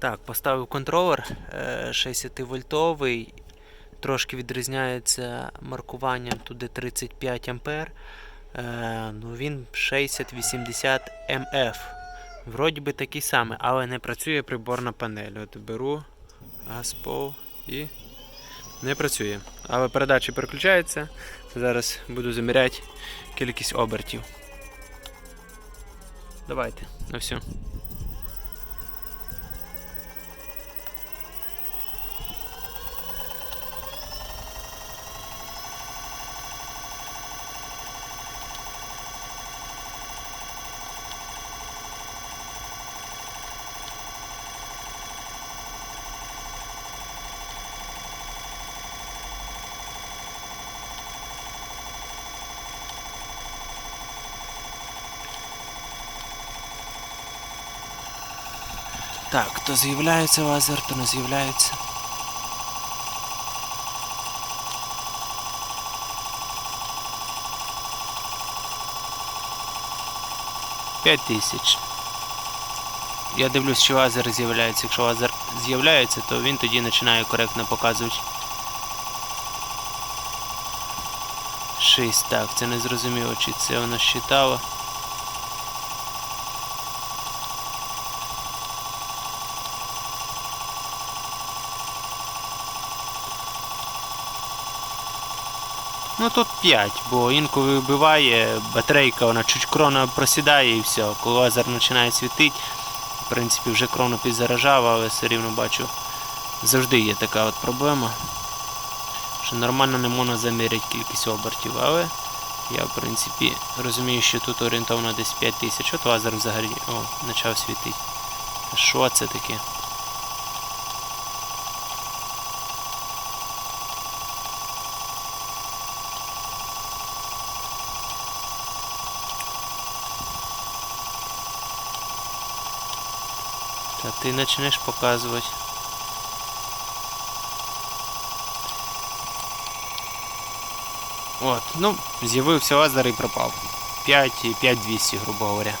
Так, поставив контролер е, 60 вольтовий. Трошки відрізняється маркуванням туди 35 ампер. Е, ну він 60-80 МФ. Вроді би такий самий, але не працює приборна панель. От беру Аспол і не працює. Але передачі переключаються. Зараз буду заміряти кількість обертів. Давайте, на все. Так, то з'являється лазер, то не з'являється. П'ять тисяч. Я дивлюсь, чи лазер з'являється. Якщо лазер з'являється, то він тоді починає коректно показувати. 6. Так, це не зрозуміло, чи це воно считало. Ну тут 5, бо інколи вибиває, батарейка, вона чуть крона просідає і все. Коли лазер починає світити, в принципі вже крону підзаражав, але все рівно бачу, завжди є така от проблема. Що нормально не можна заміряти кількість обертів, але я в принципі розумію, що тут орієнтовно десь 5000. От лазер взагалі о, почав світити. Що це таке? Та ти почнеш показувати. От, ну, з'явився лазер і пропав. 5 і 5200, грубо говоря.